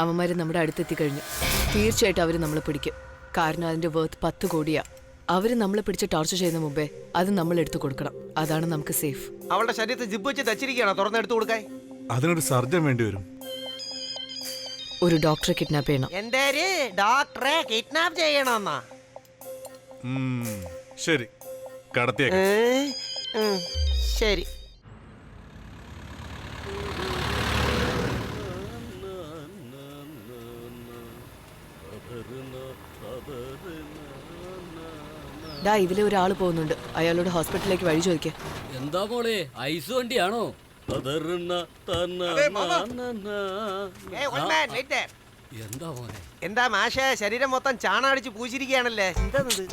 അവന്മാര് നമ്മുടെ അടുത്തെത്തി കഴിഞ്ഞു. തീർച്ചയായിട്ടും അവർ നമ്മളെ പിടിക്കും. കാരണം അതിന്റെ വേർത്ത് പത്ത് കോടിയാ. അവർ നമ്മളെ പിടിച്ച് ടോർച്ചർ ചെയ്യുന്ന മുമ്പേ അത് നമ്മൾ എടുത്തു കൊടുക്കണം. അതാണ് നമുക്ക് സേഫ് അവളുടെ ശരീരത്തെ ജിബ് വെച്ച് തച്ചിരിക്കുകയാണോ? തുറന്നെടുത്തു കൊടുക്കാൻ? അതിനൊരു സർജൻ വേണ്ടി വരും. ഒരു ഡോക്ടറെ കിഡ്നാപ്പ് ചെയ്യണം. എന്റെ ഡോക്ടറെ കിഡ്നാപ്പ് ചെയ്യണമെന്നാ? ഉം, ശരി. കടത്തിയേക്കാം? ശരി. ഡാ ഇതിലെ ഒരാൾ പോകുന്നുണ്ട്. അയാളോട് ഹോസ്പിറ്റലിലേക്ക് വഴി ചോദിക്കാം. എന്താ മോളെ? ഐസ് വണ്ടിയാണോ? എന്താ മോനെ? എന്താ മാഷ ശരീരം മൊത്തം ചാണടിച്ച് പൂശിരിക്കുകയാണല്ലേ? എന്താണിത്?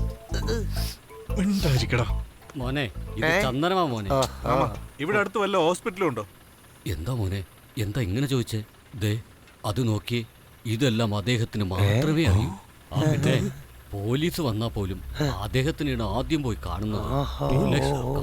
മോനെ ഇത്? ചന്ദനമാ മോനെ. ഇവിടെ അടുത്ത് വല്ല ഹോസ്പിറ്റലും ഉണ്ടോ എന്താ മോനെ? എന്താ ഇങ്ങനെ ചോദിച്ചേ? ദേ അത് നോക്കി ഇതെല്ലാം അദ്ദേഹത്തിന് മാത്രമേ അറിയൂ. ആ, പിന്നെ പോലീസ് വന്നാ പോലും അദ്ദേഹത്തിനാണ് ആദ്യം പോയി കാണുന്നത്.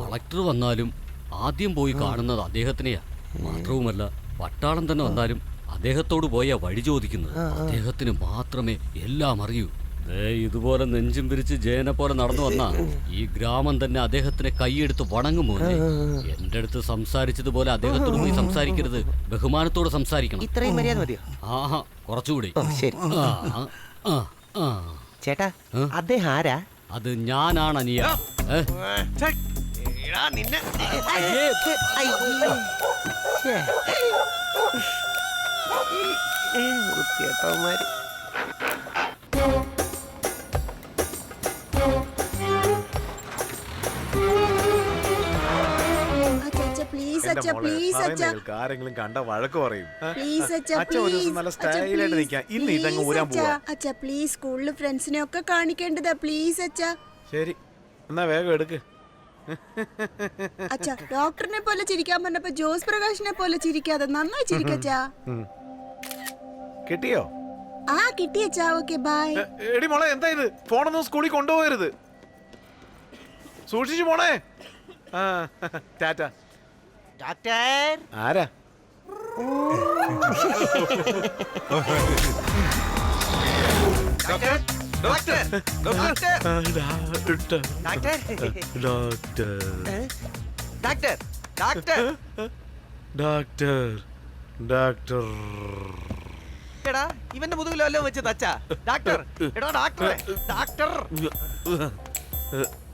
കളക്ടർ വന്നാലും ആദ്യം പോയി കാണുന്നത് അദ്ദേഹത്തിനെയാ. മാത്രവുമല്ല പട്ടാളം തന്നെ വന്നാലും അദ്ദേഹത്തോട് പോയാ വഴി ചോദിക്കുന്നത്. അദ്ദേഹത്തിന് മാത്രമേ എല്ലാം അറിയൂ. ദേ ഇതുപോലെ നെഞ്ചും പിരിച്ച് ജയനെ പോലെ നടന്നു വന്ന ഈ ഗ്രാമം തന്നെ അദ്ദേഹത്തിനെ കൈയെടുത്ത് വണങ്ങുമോ എന്റെ അടുത്ത് സംസാരിച്ചതുപോലെ അദ്ദേഹത്തോട് പോയി സംസാരിക്കരുത്. ബഹുമാനത്തോടെ സംസാരിക്കണം. ഇത്രയും മര്യാദ മതിയോ? ആഹാ കുറച്ചുകൂടി. ശരി. ആ, ആ, ആ. ചേട്ടാ? അദ്ദേഹം ആരാ? അത് ഞാനാണ് അനിയ. ഏ? എടാ, നിന്നെ. പ്ലീസ് അച്ഛ പ്ലീസ് അച്ഛ. ആരെങ്കിലും കണ്ട വഴക്ക് പറയും. പ്ലീസ് അച്ഛ അച്ഛൻ ഒരു ദിവസം നല്ല സ്റ്റൈലായിട്ട് നിൽക്കാം. ഇന്ന് ഇതങ്ങ് ഊരാൻ പോവാ. അച്ഛ പ്ലീസ് സ്കൂളിൽ ഫ്രണ്ട്സിനെ ഒക്കെ കാണിക്കേണ്ടതാ പ്ലീസ് അച്ഛ. ശരി. എന്നാ വേഗം എടുക്ക്. അച്ഛ ഡോക്ടറിനെ പോലെ ചിരിക്കാൻ പറഞ്ഞപ്പോ ജോസ് പ്രകാശിനെ പോലെ ചിരിക്കാതെ നന്നായി ചിരിക്കച്ചാ കിട്ടിയോ? ആ കിട്ടിയച്ചാ ഓക്കെ ബൈ എടി മോളെ എന്താ ഇത്? ഫോണൊന്നും സ്കൂളിൽ കൊണ്ടുപോകരുത്. സൂക്ഷിച്ചു പോണേ ആ ടാറ്റ. ഡോക്ടർ. ആരാ? Doctor doctor doctor. Doctor. Doctor. Doctor. Doctor doctor. Doctor doctor. എടാ ഇവന്റെ മുതുകിലോ അല്ലോ വെച്ച് തച്ചാ. ഡോക്ടർ എടാ doctor. Doctor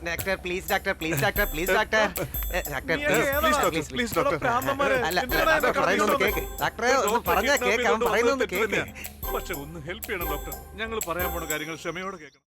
doctor please doctor please doctor please doctor doctor please? Please അല്ല ഡോക്ടർ എന്നെ പറയുന്നൊന്ന് കേക്ക്. ഡോക്ടറെ ഒന്ന് പറഞ്ഞ കേക്ക്. അവൻ പറയുന്നത് കേക്ക്. പക്ഷെ ഒന്ന് ഹെൽപ്പ് ചെയ്യണം ഡോക്ടർ ഞങ്ങൾ പറയാൻ പോണ കാര്യങ്ങൾ ക്ഷമയോടെ കേൾക്കണം.